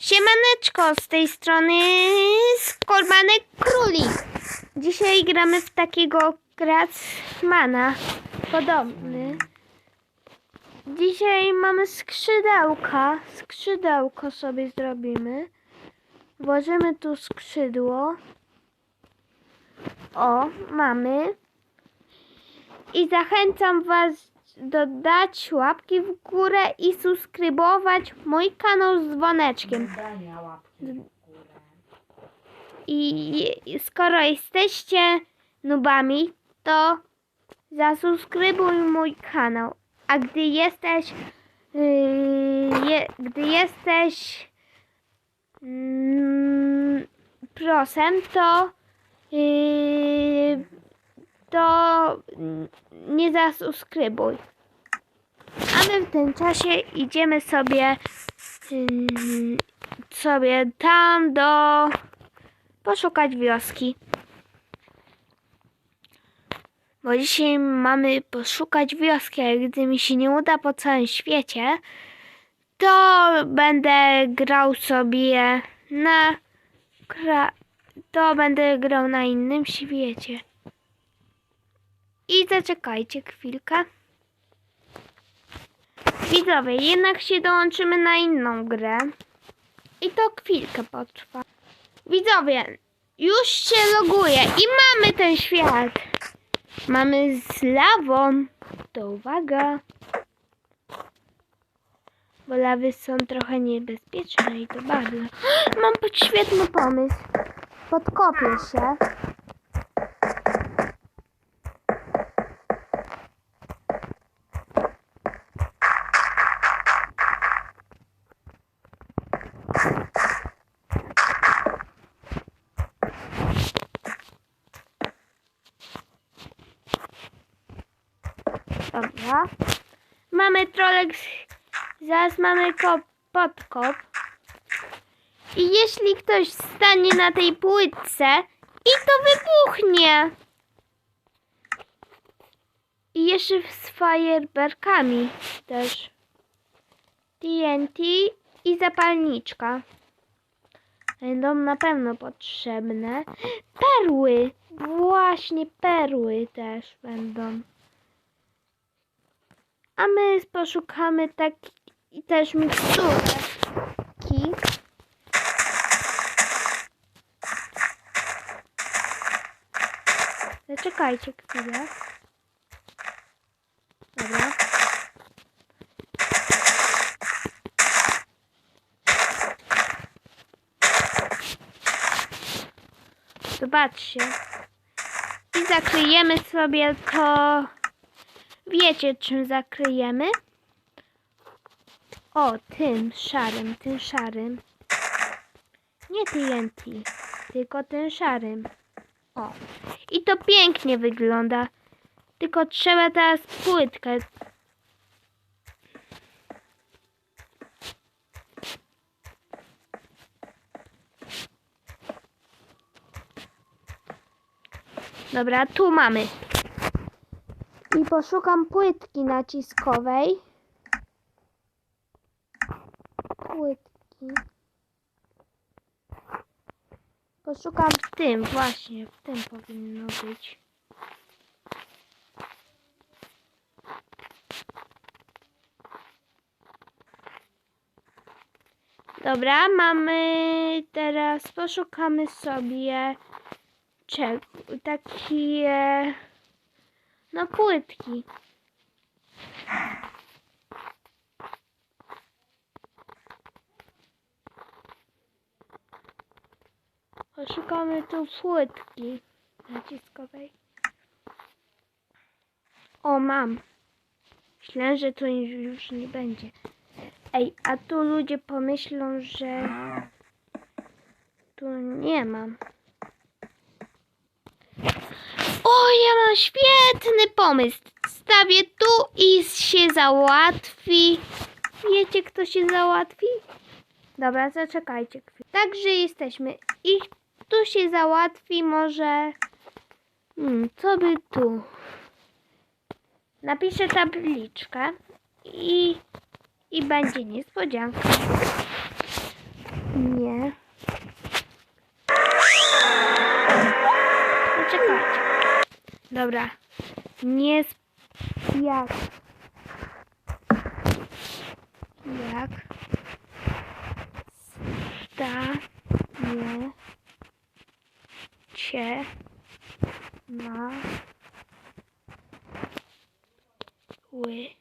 Siemaneczko, z tej strony Skorbanek Królik. Dzisiaj gramy w takiego Kracmana, podobny. Dzisiaj mamy skrzydełka, skrzydełko sobie zrobimy. Włożymy tu skrzydło. O, mamy. I zachęcam Was dodać łapki w górę i subskrybować mój kanał z dzwoneczkiem. Dania łapki w górę. I skoro jesteście nubami, to zasubskrybuj mój kanał. A gdy jesteś, yy, je, gdy jesteś mm, prosem, to yy, to mm, nie zasubskrybuj. A my w tym czasie idziemy sobie yy, sobie tam do poszukać wioski. Bo dzisiaj mamy poszukać wioski, a gdy mi się nie uda po całym świecie, to będę grał sobie na to będę grał na innym świecie. I zaczekajcie chwilkę. Widzowie, jednak się dołączymy na inną grę. I to chwilkę potrwa. Widzowie, już się loguję i mamy ten świat. Mamy z lawą. To uwaga. Bo lawy są trochę niebezpieczne i to bardzo. Mam świetny pomysł. Podkopię się. Mamy trolek. Zaraz mamy kop, podkop. I jeśli ktoś stanie na tej płytce i to wybuchnie. I jeszcze z fajerwerkami też. TNT i zapalniczka. Będą na pewno potrzebne. Perły! Właśnie perły też będą. A my poszukamy tak i też miksturki. Zaczekajcie chwilę. Dobra. Zobaczcie. I zakryjemy sobie to Wiecie, czym zakryjemy? O, tym szarym, tym szarym. Nie TNT, tylko tym szarym. O, i to pięknie wygląda. Tylko trzeba teraz płytkę. Dobra, tu mamy i poszukam płytki naciskowej. Płytki. Poszukam w tym, właśnie, w tym powinno być. Dobra, mamy teraz, poszukamy sobie czego, takie no płytki. Poszukamy tu płytki naciskowej. O, mam. Myślę, że tu już nie będzie. Ej, a tu ludzie pomyślą, że tu nie mam. O, ja mam świetny pomysł. Stawię tu i się załatwi. Wiecie, kto się załatwi? Dobra, zaczekajcie chwilę. Także jesteśmy. I tu się załatwi może... Hmm, co by tu? Napiszę tabliczkę i, i będzie niespodzianka. Nie. Poczekajcie. Dobra. Nie jak. Jak. Sta. Nie. Cie. Ma. Ły.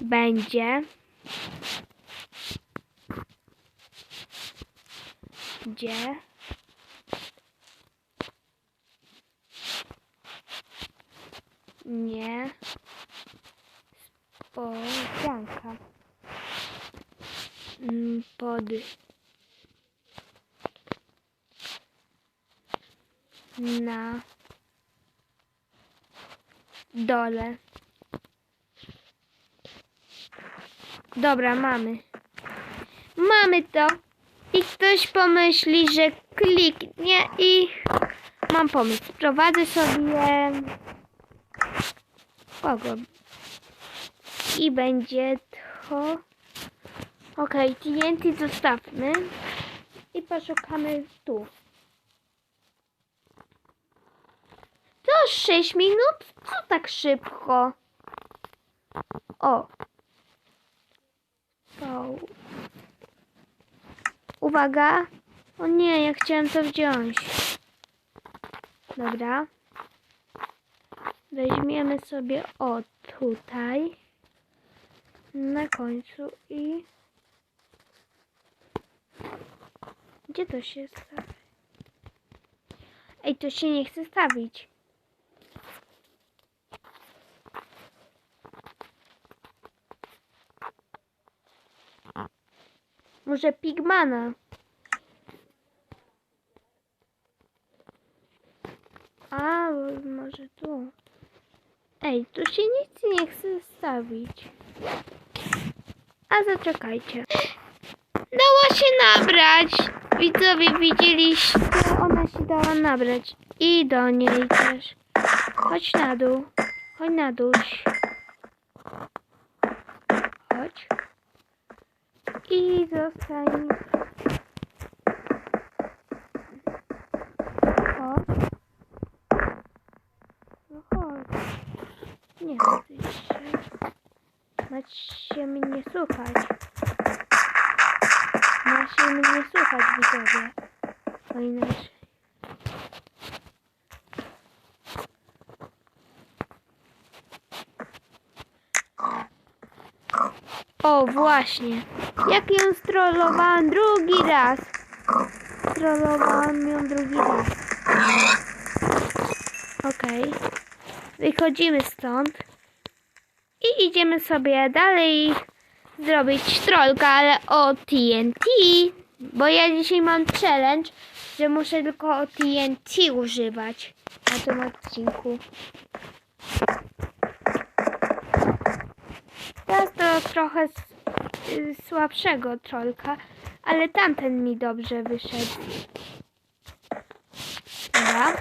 Będzie. Gdzie. Nie. Spodzianka. Mm, Pod. Na. Dole. Dobra, mamy. Mamy to. I ktoś pomyśli, że kliknie i mam pomysł. Prowadzę sobie kogo? I będzie to. Okej, TNT zostawmy i poszukamy tu. To 6 minut? Co tak szybko? O. To. Uwaga. O nie, ja chciałem to wziąć. Dobra. Weźmiemy sobie o tutaj. Na końcu i... Gdzie to się stawi? Ej, to się nie chce stawić. Może Pigmana. A, może tu. Ej, tu się nic nie chce stawić. A zaczekajcie. Dało się nabrać. Widzowie widzieliście, ona się dała nabrać. I do niej też. Chodź na dół. Chodź na dół. Chodź. I zostań. Chodź. No chodź. Nie chcesz się. Macie mnie słuchać. Macie mnie słuchać, widzowie. Bo inaczej. O, właśnie. Jak ją strollowałam drugi raz. Strollowałam ją drugi raz. Okej. Wychodzimy stąd. I idziemy sobie dalej zrobić trollka, ale o TNT. Bo ja dzisiaj mam challenge, że muszę tylko o TNT używać na tym odcinku. Teraz to trochę słabszego trollka, ale tamten mi dobrze wyszedł. Dobra.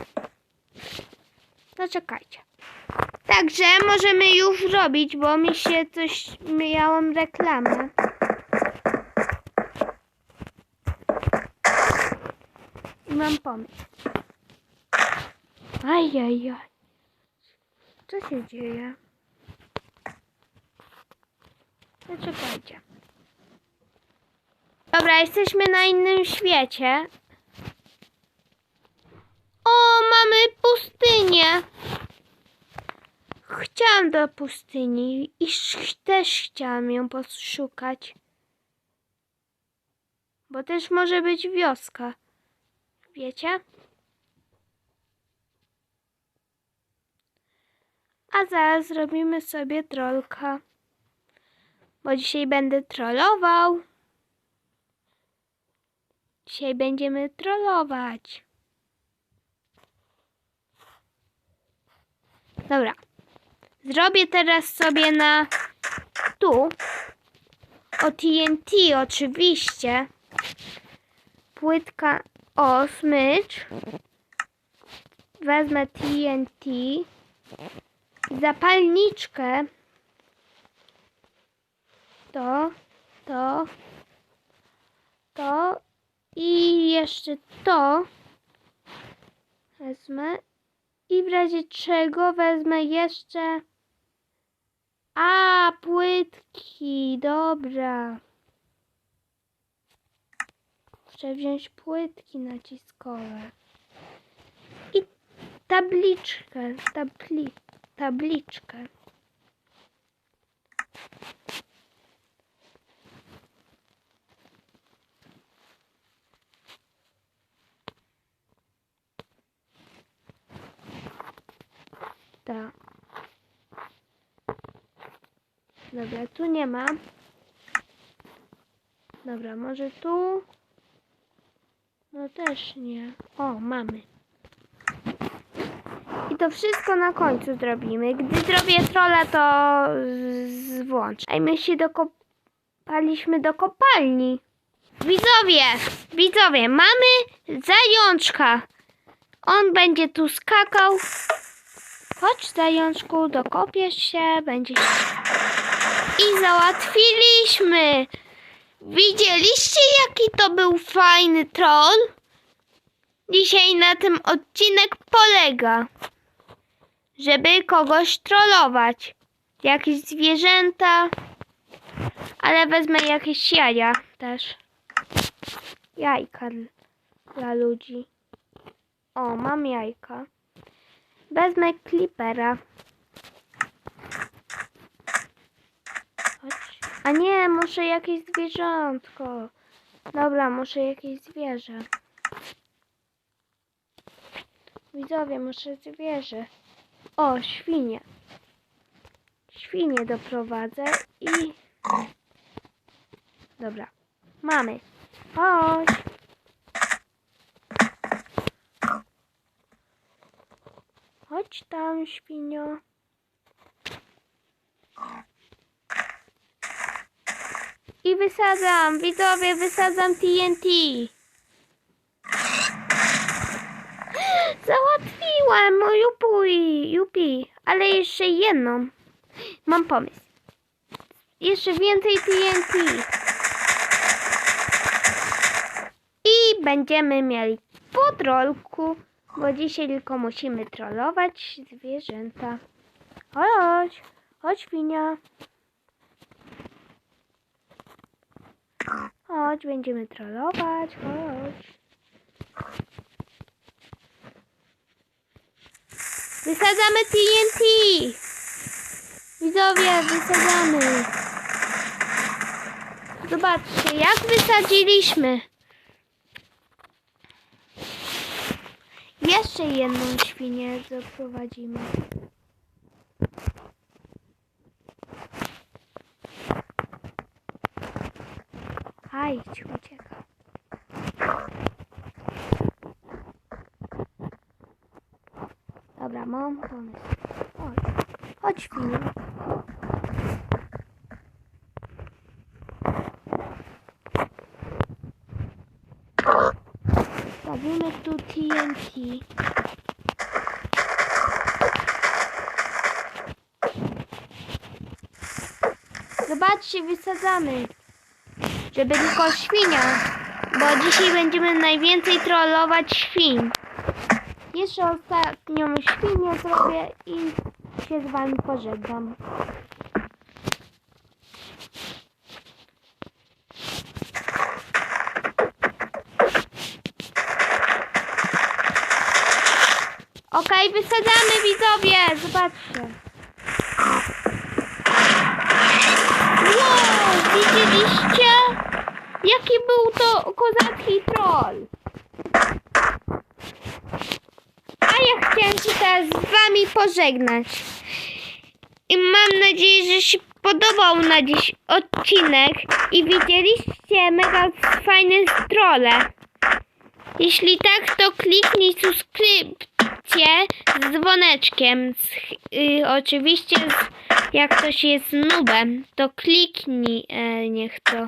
No czekajcie. Także możemy już robić, bo mi się coś miałam reklamę. I mam pomysł. Ajajaj. Co się dzieje? Zaczekajcie. Dobra, jesteśmy na innym świecie. O, mamy pustynię. Chciałam do pustyni i też chciałam ją poszukać. Bo też może być wioska. Wiecie? A zaraz zrobimy sobie trolka. Bo dzisiaj będę trollował. Dzisiaj będziemy trollować. Dobra. Zrobię teraz sobie na tu. O TNT oczywiście. Płytka o smycz. Wezmę TNT. zapalniczkę. To, to, to i jeszcze to wezmę. I w razie czego wezmę jeszcze. A, płytki, dobra. Muszę wziąć płytki naciskowe. I tabliczkę, tabli, tabliczkę. Tak. Dobra, tu nie ma. Dobra, może tu? No też nie. O, mamy. I to wszystko na końcu zrobimy. Gdy zrobię trolla, to włącz. Ej, my się dokopaliśmy do kopalni. Widzowie, widzowie, mamy zajączka. On będzie tu skakał. Chodź, zajączku, dokopiesz się, będziesz... I załatwiliśmy! Widzieliście, jaki to był fajny troll? Dzisiaj na tym odcinek polega, żeby kogoś trollować. Jakieś zwierzęta, ale wezmę jakieś jaja też. Jajka dla ludzi. O, mam jajka. Wezmę klipera. Chodź. A nie, muszę jakieś zwierzątko. Dobra, muszę jakieś zwierzę. Widzowie, muszę zwierzę. O, świnie. Świnie doprowadzę i... Dobra, mamy. Chodź. Chodź tam, świnio. I wysadzam, widzowie, wysadzam TNT. Załatwiłam, o jupuj, jupi, ale jeszcze jedną. Mam pomysł. Jeszcze więcej TNT. I będziemy mieli po trolku, bo dzisiaj tylko musimy trollować zwierzęta. Chodź, chodź świnia. Chodź, będziemy trollować, chodź. Wysadzamy TNT! Widzowie, wysadzamy. Zobaczcie, jak wysadziliśmy. Jeszcze jedną świnię zaprowadzimy. Hajdź, ucieka. Dobra, mam pomysł. Chodź, chodź świnie. Stawimy tu TNT. Zobaczcie, wysadzamy. Żeby tylko świnia. Bo dzisiaj będziemy najwięcej trollować świn. Jeszcze ostatnią świnię zrobię i się z wami pożegnam. Okej, wysadzamy widzowie, zobaczcie. Wow, widzieliście? Jaki był to kozacki troll. A ja chciałem się teraz z wami pożegnać. I mam nadzieję, że się podobał na dziś odcinek i widzieliście mega fajne strolle. Jeśli tak, to kliknij subskrypcję z dzwoneczkiem. Z, y, oczywiście, z, jak ktoś jest nubem, to kliknij, e, niech to.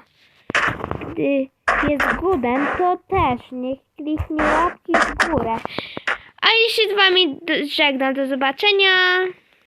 Jest gudem, to też niech kliknie łapki w górę. A jeśli z wami żegnam, do zobaczenia.